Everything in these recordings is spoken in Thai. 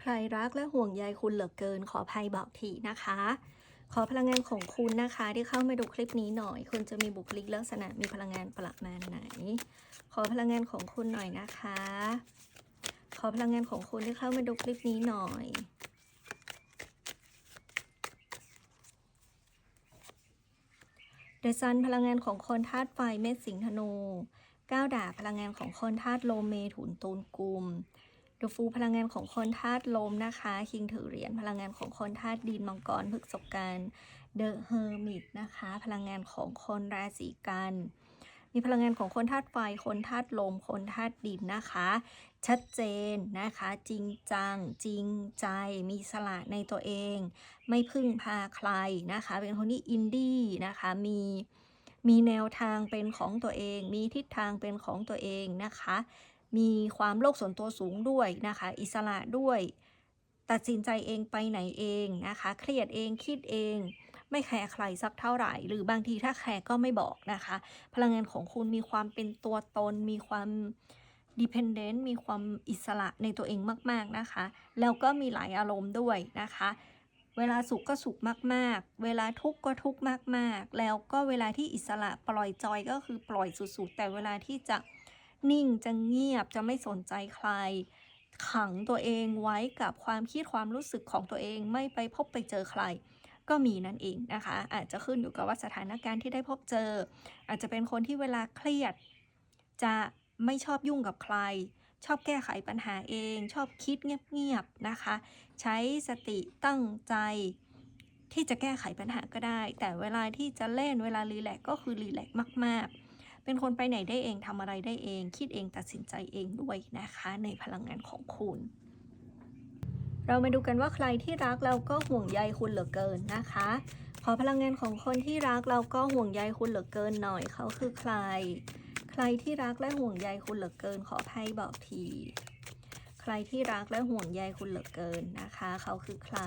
ใครรักและห่วงใยคุณเหลือเกิน ขออภัยบอกทีนะคะ ขอพลังงานของคุณนะคะ ที่เข้ามาดูคลิปนี้หน่อย คุณจะมีบุคลิกลักษณะมีพลังงานประมาณไหน ขอพลังงานของคุณหน่อยนะคะ ขอพลังงานของคุณที่เข้ามาดูคลิปนี้หน่อยเดซันพลังงานของคนธาตุไฟเมษสิงธนูก้าวดาบพลังงานของคนธาตุโลเมถุนตูนกุม ดฟูพลังงานของคนธาตุลมนะคะคิงถือเหรียญพลังงานของคนธาตุดินมังกรพฤกษกกันเดอะเฮอร์มิตนะคะ พลังงานของคนราศีกันมีพลังงานของคนธาตุไฟ คนธาตุลม คนธาตุดินนะคะ ชัดเจนนะคะ จริงจัง จริงใจ มีสละในตัวเอง ไม่พึ่งพาใครนะคะ เป็นคนที่อินดี้นะคะ มีมีแนวทางเป็นของตัวเอง มีทิศทางเป็นของตัวเองนะคะ มีความโลกส่วนตัวสูงด้วยนะคะ อิสระด้วย ตัดสินใจเองไปไหนเองนะคะ เครียดเองคิดเอง ไม่แคร์ใครสักเท่าไหร่ หรือบางทีถ้าแคร์ก็ไม่บอกนะคะ พลังงานของคุณมีความเป็นตัวตน มีความ dependent มีความอิสระในตัวเองมาก ๆนะคะ แล้วก็มีหลายอารมณ์ด้วยนะคะเวลาสุขก็สุขมากๆ เวลาทุกข์ก็ทุกข์มากๆ แล้วก็เวลาที่อิสระปล่อยจอยก็คือปล่อยสุดๆ แต่เวลาที่จะ นิ่งจะเงียบจะไม่สนใจใคร ขังตัวเองไว้กับความคิดความรู้สึกของตัวเองไม่ไปพบไปเจอใคร ก็มีนั่นเองนะคะ อาจจะขึ้นอยู่กับว่าสถานการณ์ที่ได้พบเจอ อาจจะเป็นคนที่เวลาเครียด จะไม่ชอบยุ่งกับใคร ชอบแก้ไขปัญหาเอง ชอบคิดเงียบๆนะคะ ใช้สติตั้งใจที่จะแก้ไขปัญหาก็ได้ แต่เวลาที่จะเล่นเวลารีแลกก็คือรีแลกมาก ๆ เป็นคนไปไหนได้เองทำอะไรได้เอง คิดเองตัดสินใจเองด้วยนะคะ ในพลังงานของคุณ เรามาดูกันว่าใครที่รักเราก็ห่วงใยคุณเหลือเกินนะคะ ขอพลังงานของคนที่รักเราก็ห่วงใยคุณเหลือเกินหน่อยเขาคือใคร ใครที่รักและห่วงใยคุณเหลือเกิน ขอไพ่บอกทีใครที่รักและห่วงใยคุณเหลือเกินนะคะ เขาคือใคร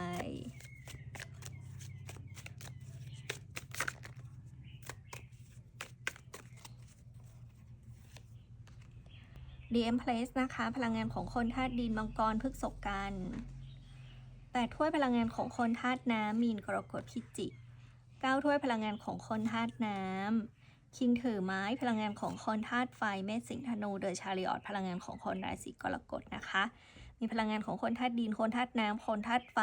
DM Place นะคะ พลังงานของคนธาตุดินมังกรพฤกษกันแปดถ้วยพลังงานของคนธาตุน้ำมีนกรกฎพิจิกเก้าถ้วยพลังงานของคนธาตุน้ำคิงถือไม้พลังงานของคนธาตุไฟเมษสิงธนูเดอชาริออตพลังงานของคนราศีกรกฎนะคะ มีพลังงานของคนธาตุดินคนธาตุน้ำคนธาตุไฟ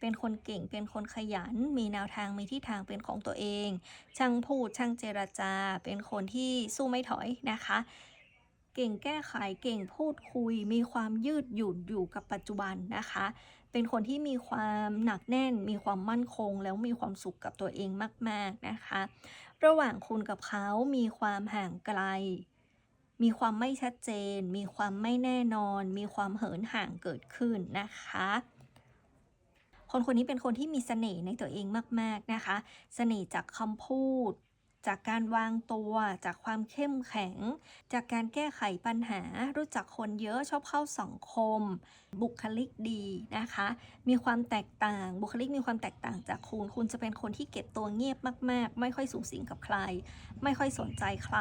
เป็นคนเก่งเป็นคนขยัน มีแนวทางมีที่ทางเป็นของตัวเอง ช่างพูดช่างเจรจา เป็นคนที่สู้ไม่ถอยนะคะ เก่งแก้ไขเก่งพูดคุย มีความยืดหยุ่นอยู่กับปัจจุบันนะคะ เป็นคนที่มีความหนักแน่น มีความมั่นคง แล้วมีความสุขกับตัวเองมาก ๆนะคะ ระหว่างคุณกับเขามีความห่างไกล มีความไม่ชัดเจน มีความไม่แน่นอน มีความเหินห่างเกิดขึ้นนะคะคนคนนี้เป็นคนที่มีเสน่ห์ในตัวเองมาก ๆ นะคะ เสน่ห์จากคำพูด จากการวางตัว จากความเข้มแข็ง จากการแก้ไขปัญหา รู้จักคนเยอะชอบเข้าสังคม บุคลิกดีนะคะ มีความแตกต่าง บุคลิกมีความแตกต่างจากคุณ คุณจะเป็นคนที่เก็บตัวเงียบมาก ๆ ไม่ค่อยสูงสิงกับใคร ไม่ค่อยสนใจใคร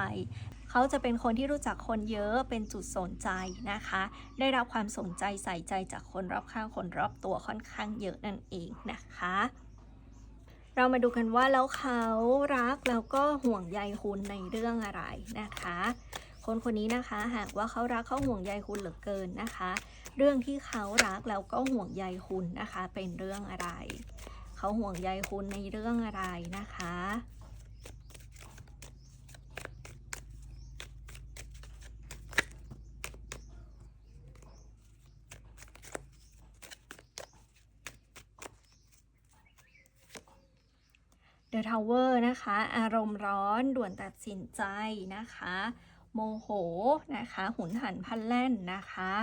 เขาจะเป็นคนที่รู้จักคนเยอะเป็นจุดสนใจนะคะ ได้รับความสนใจใส่ใจจากคนรอบข้างคนรอบตัวค่อนข้างเยอะนั่นเองนะคะ เรามาดูกันว่าแล้วเขารักแล้วก็ห่วงใยคุณในเรื่องอะไรนะคะ คนคนนี้นะคะหากว่าเขารักเขาห่วงใยคุณเหลือเกินนะคะ เรื่องที่เขารักแล้วก็ห่วงใยคุณนะคะ เป็นเรื่องอะไร เขาห่วงใยคุณในเรื่องอะไรนะคะ The Tower นะคะ อารมณ์ร้อนด่วนตัดสินใจนะคะ โมโหนะคะ หุนหันพลันแล่นนะคะ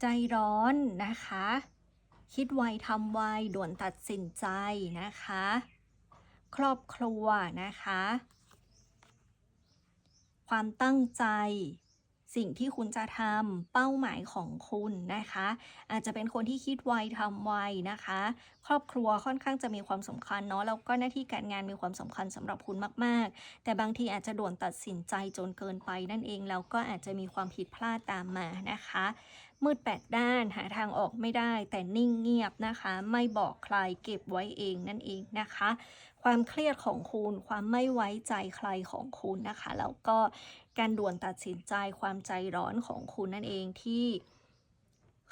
ใจร้อนนะคะ คิดไวทำไวด่วนตัดสินใจนะคะ ครอบครัวนะคะ ความตั้งใจ สิ่งที่คุณจะทำเป้าหมายของคุณนะคะ อาจจะเป็นคนที่คิดไวทำไวนะคะ ครอบครัวค่อนข้างจะมีความสำคัญเนาะแล้วก็หน้าที่การงานมีความสำคัญสำหรับคุณมาก ๆ แต่บางทีอาจจะด่วนตัดสินใจจนเกินไปนั่นเองแล้วก็อาจจะมีความผิดพลาดตามมานะคะ มืดแปดด้านหาทางออกไม่ได้ แต่นิ่งเงียบนะคะ ไม่บอกใครเก็บไว้เองนั่นเองนะคะ ความเครียดของคุณความไม่ไว้ใจใครของคุณนะคะแล้วก็การด่วนตัดสินใจความใจร้อนของคุณนั่นเองที่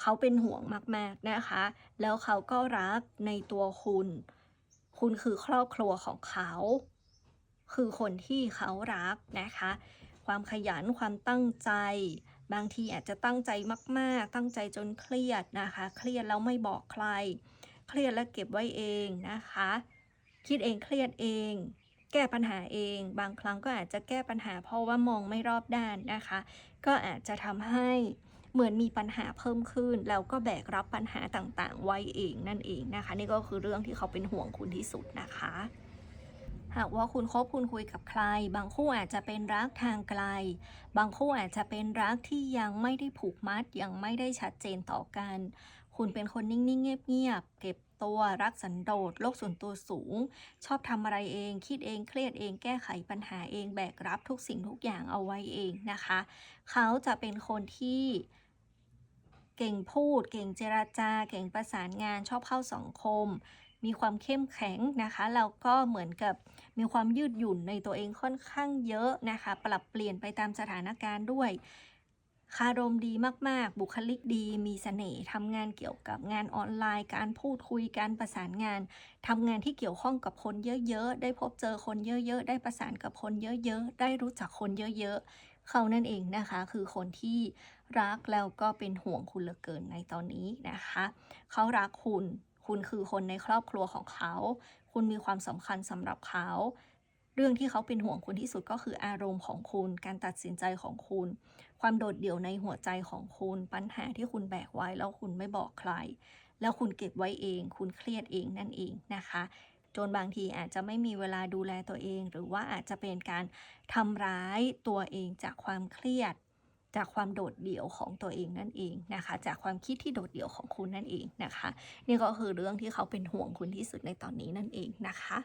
เขาเป็นห่วงมาก ๆ นะคะ แล้วเขาก็รักในตัวคุณ คุณคือครอบครัวของเขา คือคนที่เขารักนะคะ ความขยัน ความตั้งใจ บางทีอาจจะตั้งใจมาก ๆ ตั้งใจจนเครียดนะคะ เครียดแล้วไม่บอกใคร เครียดแล้วเก็บไว้เองนะคะ คิดเองเครียดเอง แก้ปัญหาเอง บางครั้งก็อาจจะแก้ปัญหาเพราะว่ามองไม่รอบด้านนะคะ ก็อาจจะทำให้เหมือนมีปัญหาเพิ่มขึ้น แล้วก็แบกรับปัญหาต่างๆ ไว้เองนั่นเองนะคะ นี่ก็คือเรื่องที่เขาเป็นห่วงคุณที่สุดนะคะ หากว่าคุณคบคุณคุยกับใคร บางคู่อาจจะเป็นรักทางไกล บางคู่อาจจะเป็นรักที่ยังไม่ได้ผูกมัดยังไม่ได้ชัดเจนต่อกัน คุณเป็นคนนิ่ง ๆ เงียบ ๆ เก็บตัวรักสันโดษโลกส่วนตัวสูง ชอบทำอะไรเอง คิดเองเครียดเองแก้ไขปัญหาเองแบกรับทุกสิ่งทุกอย่างเอาไว้เองนะคะ เขาจะเป็นคนที่เก่งพูด เก่งเจรจา เก่งประสานงานชอบเข้าสังคม มีความเข้มแข็งนะคะแล้วก็เหมือนกับมีความยืดหยุ่นในตัวเองค่อนข้างเยอะนะคะ ปรับเปลี่ยนไปตามสถานการณ์ด้วยคารมดีมาก ๆ บุคลิกดี มีเสน่ห์ทำงานเกี่ยวกับงานออนไลน์ การพูดคุย การประสานงาน ทำงานที่เกี่ยวข้องกับคนเยอะ ๆ ได้พบเจอคนเยอะ ๆ ได้ประสานกับคนเยอะ ๆ ได้รู้จักคนเยอะ ๆ เขานั่นเองนะคะ คือคนที่รักแล้วก็เป็นห่วงคุณเหลือเกินในตอนนี้นะคะ เขารักคุณ คุณคือคนในครอบครัวของเขา คุณมีความสำคัญสำหรับเขา เรื่องที่เขาเป็นห่วงคุณที่สุดก็คืออารมณ์ของคุณ การตัดสินใจของคุณ ความโดดเดี่ยวในหัวใจของคุณ ปัญหาที่คุณแบกไว้แล้วคุณไม่บอกใคร แล้วคุณเก็บไว้เอง คุณเครียดเองนั่นเองนะคะจนบางทีอาจจะไม่มีเวลาดูแลตัวเอง หรือว่าอาจจะเป็นการทำร้ายตัวเองจากความเครียด จากความโดดเดี่ยวของตัวเองนั่นเองนะคะ จากความคิดที่โดดเดี่ยวของคุณนั่นเองนะคะ นี่ก็คือเรื่องที่เขาเป็นห่วงคุณที่สุดในตอนนี้นั่นเองนะคะ